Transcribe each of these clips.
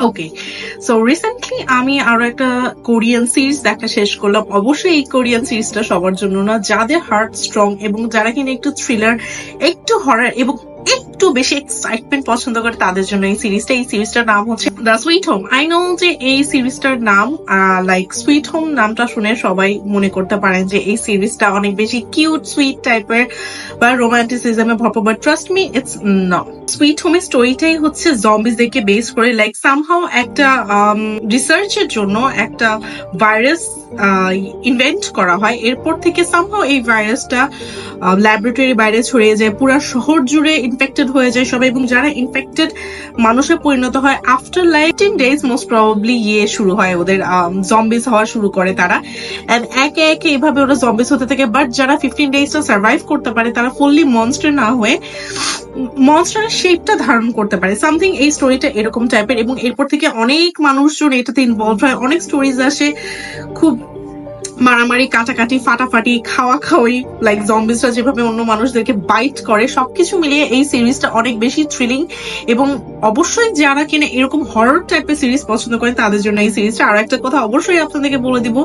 Okay so recently আমি আরও একটা কোরিয়ান সিরিজ দেখা শেষ করলাম। অবশ্যই এই কোরিয়ান সিরিজটা সবার জন্য না। যাদের হার্ট স্ট্রং এবং যারা কিনা একটু থ্রিলার একটু হরার এবং একটু বেশি এক্সাইটমেন্ট পছন্দ করে তাদের জন্য এই সিরিজটা এই সিরিজটার নাম হচ্ছে the sweet home I know যে এই সিরিজটার নাম লাইক সুইট হোম নামটা শুনে সবাই মনে করতে পারেন যে এই সিরিজটা অনেক বেশি কিউট সুইট টাইপের বা রোমান্টিসিজমে ভরপুর। But trust me it's not sweet হোমের স্টোরিটাই হচ্ছে জম্বিজদেরকে বেস করে লাইক সামহাও একটা রিসার্চের জন্য একটা ভাইরাস ইনভেন্ট করা হয়। এরপর থেকে সামহাও এই ভাইরাসটা ল্যাবরেটরি বাইরে ছড়িয়ে যায়, পুরো শহর জুড়ে ইনফেক্টেড হয়ে যায় সবাই এবং যারা ইনফেক্টেড মানুষে পরিণত হয় after like ten days most probably ইয়ে শুরু হয় ওদের জম্বিস হওয়া শুরু করে তারা। এন্ড একে একে এভাবে ওরা জম্বিস হতে থাকে বাট যারা ফিফটিন ডেজটা সার্ভাইভ করতে পারে, তারা ফুললি মনস্টার না হয়ে মনস্টারের শেপটা ধারণ করতে পারে। সামথিং এই স্টোরিটা এরকম টাইপের এবং এরপর থেকে অনেক মানুষজন এটাতে ইনভলভ হয়, অনেক স্টোরিজ আসে, খুব মারামারি, কাটাকাটি, ফাটাফাটি, খাওয়া খাওয়াই লাইক জম্বিসরা যেভাবে অন্য মানুষদেরকে বাইট করে, সবকিছু মিলিয়ে এই সিরিজটা অনেক বেশি থ্রিলিং এবং অবশ্যই যারা কিনা এরকম হরর টাইপের সিরিজ পছন্দ করে, তাদের জন্য এই সিরিজটা আর একটা কথা অবশ্যই আপনাদেরকে বলে দিব।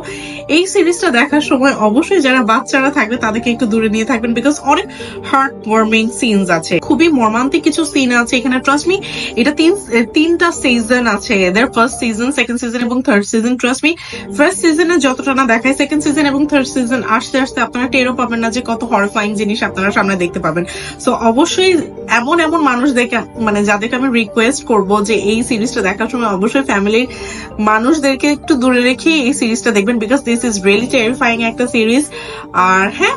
এই সিরিজটা দেখার সময় অবশ্যই যারা বাচ্চারা থাকবে, তাদেরকে একটু দূরে নিয়ে থাকবেন বিকজ অনেক হার্ট ওয়ার্মিং সিনস আছে। খুবই মর্মান্তিক কিছু সিন আছে এখানে ট্রাস্ট মি এটা তিন, তিনটা সিজন আছে। এদের ফার্স্ট সিজন সেকেন্ড সিজন এবং third season trust me first সিজনে যতটা না দেখায় সেকেন্ড সিজন এবং থার্ড সিজন আসতে আসতে আপনারা টেরও পাবেন না যে কত হরফাইং জিনিস আপনারা সামনে দেখতে পাবেন। সো অবশ্যই এমন এমন মানুষ দেখে মানে যাদেরকে আমি রিকোয়েস্ট করব যে এই সিরিজটা দেখার সময় অবশ্যই ফ্যামিলির মানুষদেরকে একটু দূরে রেখে এই সিরিজটা দেখবেন because this is really terrifying একটা সিরিজ আর হ্যাঁ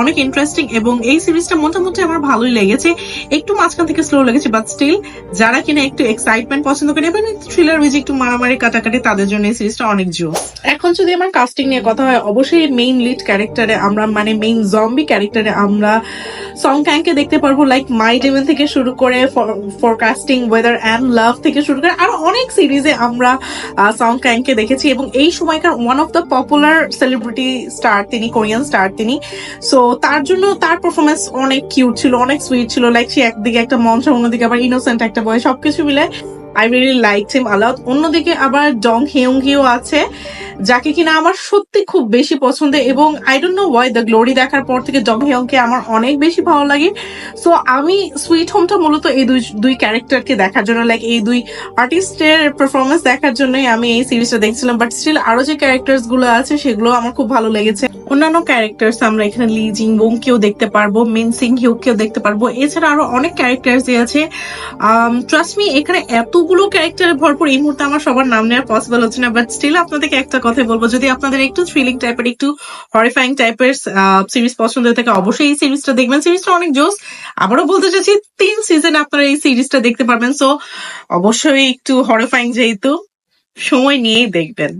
অনেক ইন্টারেস্টিং এবং এই সিরিজটা মোটামুটি আমার ভালোই লেগেছে। একটু মাঝখান থেকে স্লো লেগেছে বাট স্টিল যারা কিনা একটু এক্সাইটমেন্ট পছন্দ করে এবং থ্রিলার উইজ একটু মারামারি, কাটাকাটি, তাদের জন্য এই সিরিজটা অনেক জোর এখন যদি আমার কাস্টিং নিয়ে কথা হয়, অবশ্যই মেইন লিড ক্যারেক্টারে আমরা মানে মেইন জম্বি ক্যারেক্টারে আমরা সং ক্যাংকে দেখতে পারব লাইক মাই ডেভেন থেকে শুরু করে ফরকাস্টিং ওয়েদার অ্যান্ড লাভ থেকে শুরু করে আরও অনেক সিরিজে আমরা সং ক্যাংকে দেখেছি এবং এই সময়কার one of the popular celebrity star তিনি কোরিয়ান স্টার তিনি সো তার জন্য তার পারফরমেন্স অনেক কিউট ছিল, অনেক সুইট ছিল। লাইক সে একদিকে একটা মঞ্চ অন্যদিকে আবার ইনোসেন্ট একটা বয় সবকিছু মিলে I really like him aloud অন্যদিকে আবার ডং হেয়ংগিও আছে, যাকে কিনা আমার সত্যি খুব বেশি পছন্দ এবং I don't know why the Glory দেখার পর থেকে ডং হেয়ংকে আমার অনেক বেশি ভালো লাগে। সো আমি সুইট হোমটা মূলত এই দুই দুই ক্যারেক্টারকে দেখার জন্য লাইক এই দুই আর্টিস্টের পারফরমেন্স দেখার জন্যই আমি এই সিরিজটা দেখছিলাম। বাট স্টিল আরও যে ক্যারেক্টার্সগুলো আছে সেগুলো আমার খুব ভালো লেগেছে। অন্যান্য ক্যারেক্টার্স আমরা এখানে লি জিং বং দেখতে পারব মিন সিং হিউ কেও দেখতে পারব। এছাড়া আরও অনেক ক্যারেক্টার্স আছে। ট্রাস্ট মি এখানে এতগুলো ক্যারেক্টারে ভরপুর। এই মুহূর্তে আমার সবার নাম নেওয়া পসিবল হচ্ছে না বাট স্টিল আপনাদেরকে একটা কথা বলব, যদি আপনাদের একটু থ্রিলিং টাইপের একটু হরিফাইং টাইপের সিরিজ পছন্দ হয়ে থাকে, অবশ্যই এই সিরিজটা দেখবেন। সিরিজটা অনেক জোস। আবারও বলতে চাচ্ছি, তিন সিজন আপনারা এই সিরিজটা দেখতে পারবেন। সো অবশ্যই একটু হরিফাইং যেহেতু, সময় নিয়েই দেখবেন।